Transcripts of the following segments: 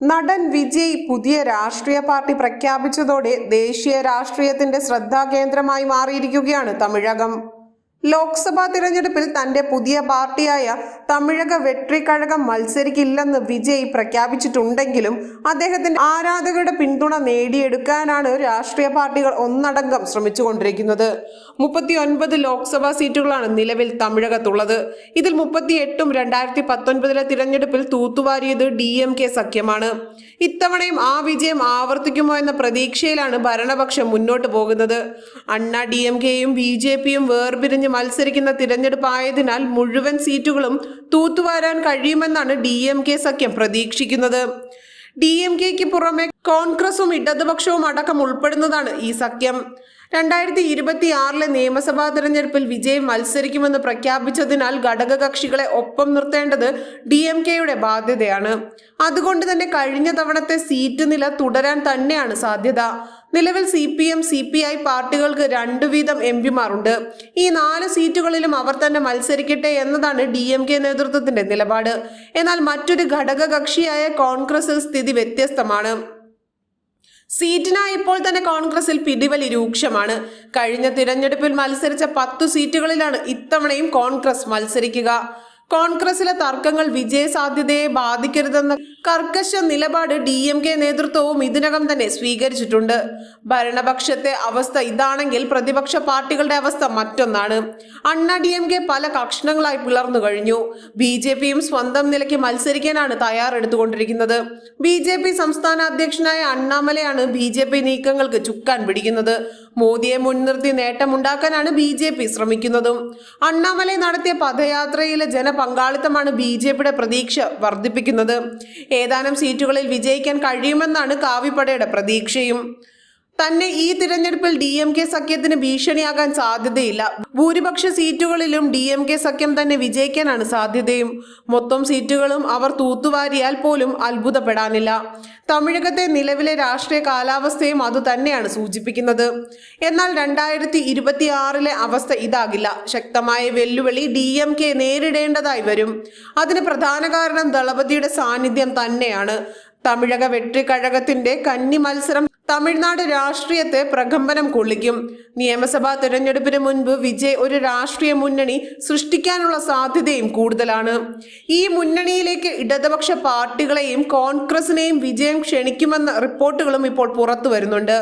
നടൻ വിജയ് പുതിയ രാഷ്ട്രീയ പാർട്ടി പ്രഖ്യാപിച്ചതോടെ ദേശീയ രാഷ്ട്രീയത്തിന്റെ ശ്രദ്ധാകേന്ദ്രമായി മാറിയിരിക്കുകയാണ് തമിഴകം. ലോക്സഭാ തിരഞ്ഞെടുപ്പിൽ തന്റെ പുതിയ പാർട്ടിയായ തമിഴക വെട്രി കഴകം മത്സരിക്കില്ലെന്ന് വിജയ് പ്രഖ്യാപിച്ചിട്ടുണ്ടെങ്കിലും അദ്ദേഹത്തിന്റെ ആരാധകരുടെ പിന്തുണ നേടിയെടുക്കാനാണ് രാഷ്ട്രീയ പാർട്ടികൾ ഒന്നടങ്കം ശ്രമിച്ചുകൊണ്ടിരിക്കുന്നത്. മുപ്പത്തി ഒൻപത് ലോക്സഭാ സീറ്റുകളാണ് നിലവിൽ തമിഴകത്തുള്ളത്. ഇതിൽ മുപ്പത്തി എട്ടും രണ്ടായിരത്തി പത്തൊൻപതിലെ തിരഞ്ഞെടുപ്പിൽ തൂത്തുവാരിയത് ഡി എം കെ സഖ്യമാണ്. ഇത്തവണയും ആ വിജയം ആവർത്തിക്കുമോ എന്ന പ്രതീക്ഷയിലാണ് ഭരണപക്ഷം മുന്നോട്ട് പോകുന്നത്. അണ്ണ ഡി എം കെയും ബി ജെ പിയും വേർപിരിഞ്ഞ് മത്സരിക്കുന്ന തിരഞ്ഞെടുപ്പായതിനാൽ മുഴുവൻ സീറ്റുകളും തൂത്തുവാരാൻ കഴിയുമെന്നാണ് ഡി എം കെ സഖ്യം പ്രതീക്ഷിക്കുന്നത്. ഡി എം കെക്ക് പുറമെ കോൺഗ്രസും ഇടതുപക്ഷവും അടക്കം ഉൾപ്പെടുന്നതാണ് ഈ സഖ്യം. രണ്ടായിരത്തി ഇരുപത്തി ആറിലെ നിയമസഭാ തെരഞ്ഞെടുപ്പിൽ വിജയം മത്സരിക്കുമെന്ന് പ്രഖ്യാപിച്ചതിനാൽ ഘടകകക്ഷികളെ ഒപ്പം നിർത്തേണ്ടത് ഡി എം കെയുടെ ബാധ്യതയാണ്. അതുകൊണ്ട് തന്നെ കഴിഞ്ഞ തവണത്തെ സീറ്റ് നില തുടരാൻ തന്നെയാണ് സാധ്യത. നിലവിൽ C P M C P I പാർട്ടികൾക്ക് രണ്ടു വീതം എം പിമാരുണ്ട് ഈ നാല് സീറ്റുകളിലും അവർ തന്നെ മത്സരിക്കട്ടെ എന്നതാണ് ഡി എം കെ നേതൃത്വത്തിന്റെ നിലപാട്. എന്നാൽ മറ്റൊരു ഘടകകക്ഷിയായ കോൺഗ്രസിൽ സ്ഥിതി വ്യത്യസ്തമാണ്. സീറ്റിനായി ഇപ്പോൾ തന്നെ കോൺഗ്രസിൽ പിടിവലി രൂക്ഷമാണ്. കഴിഞ്ഞ തിരഞ്ഞെടുപ്പിൽ മത്സരിച്ച പത്തു സീറ്റുകളിലാണ് ഇത്തവണയും കോൺഗ്രസ് മത്സരിക്കുക. കോൺഗ്രസിലെ തർക്കങ്ങൾ വിജയസാധ്യതയെ ബാധിക്കരുതെന്ന കർക്കശ നിലപാട് ഡി എം കെ നേതൃത്വവും ഇതിനകം തന്നെ സ്വീകരിച്ചിട്ടുണ്ട്. ഭരണപക്ഷത്തെ അവസ്ഥ ഇതാണെങ്കിൽ പ്രതിപക്ഷ പാർട്ടികളുടെ അവസ്ഥ മറ്റൊന്നാണ്. അണ്ണ ഡി എം കെ പല കക്ഷണങ്ങളായി പിളർന്നു കഴിഞ്ഞു. ബി ജെ പിയും സ്വന്തം നിലയ്ക്ക് മത്സരിക്കാനാണ് തയ്യാറെടുത്തുകൊണ്ടിരിക്കുന്നത്. ബി ജെ പി സംസ്ഥാന അധ്യക്ഷനായ അണ്ണാമലയാണ് ബി ജെ പി നീക്കങ്ങൾക്ക് ചുക്കാൻ പിടിക്കുന്നത്. മോദിയെ മുൻനിർത്തി നേട്ടമുണ്ടാക്കാനാണ് ബി ജെ പി ശ്രമിക്കുന്നതും. അണ്ണാമലൈ നടത്തിയ പദയാത്രയിലെ ജനപങ്കാളിത്തമാണ് ബി ജെ പിയുടെ പ്രതീക്ഷ വർദ്ധിപ്പിക്കുന്നത്. ഏതാനും സീറ്റുകളിൽ വിജയിക്കാൻ കഴിയുമെന്നാണ് കാവിപ്പടയുടെ പ്രതീക്ഷയും. തന്നെ ഈ തിരഞ്ഞെടുപ്പിൽ ഡി എം കെ സഖ്യത്തിന് ഭീഷണിയാകാൻ സാധ്യതയില്ല. ഭൂരിപക്ഷ സീറ്റുകളിലും ഡി എം കെ സഖ്യം തന്നെ വിജയിക്കാനാണ് സാധ്യതയും. മൊത്തം സീറ്റുകളും അവർ തൂത്തുവാരിയാൽ പോലും അത്ഭുതപ്പെടാനില്ല. തമിഴകത്തെ നിലവിലെ രാഷ്ട്രീയ കാലാവസ്ഥയും അതുതന്നെയാണ് സൂചിപ്പിക്കുന്നത്. എന്നാൽ രണ്ടായിരത്തി ഇരുപത്തി ആറിലെ അവസ്ഥ ഇതാകില്ല. ശക്തമായ വെല്ലുവിളി ഡി എം കെ നേരിടേണ്ടതായി വരും. അതിന് പ്രധാന കാരണം ദളപതിയുടെ സാന്നിധ്യം തന്നെയാണ്. തമിഴക വെട്ടിക്കഴകത്തിന്റെ കന്നി മത്സരം തമിഴ്നാട് രാഷ്ട്രീയത്തെ പ്രകമ്പനം കൊള്ളിക്കും. നിയമസഭാ തെരഞ്ഞെടുപ്പിന് മുൻപ് വിജയ് ഒരു രാഷ്ട്രീയ മുന്നണി സൃഷ്ടിക്കാനുള്ള സാധ്യതയും കൂടുതലാണ്. ഈ മുന്നണിയിലേക്ക് ഇടതുപക്ഷ പാർട്ടികളെയും കോൺഗ്രസിനെയും വിജയം ക്ഷണിക്കുമെന്ന റിപ്പോർട്ടുകളും ഇപ്പോൾ പുറത്തു വരുന്നുണ്ട്.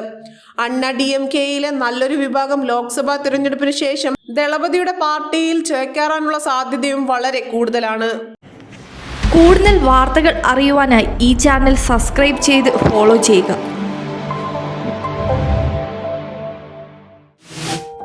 അണ്ണ ഡി എം കെയിലെ നല്ലൊരു വിഭാഗം ലോക്സഭാ തിരഞ്ഞെടുപ്പിന് ശേഷം ദളപതിയുടെ പാർട്ടിയിൽ ചേക്കേറാനുള്ള സാധ്യതയും വളരെ കൂടുതലാണ്. കൂടുതൽ വാർത്തകൾ അറിയുവാനായി ഈ ചാനൽ സബ്സ്ക്രൈബ് ചെയ്ത് ഫോളോ ചെയ്യുക.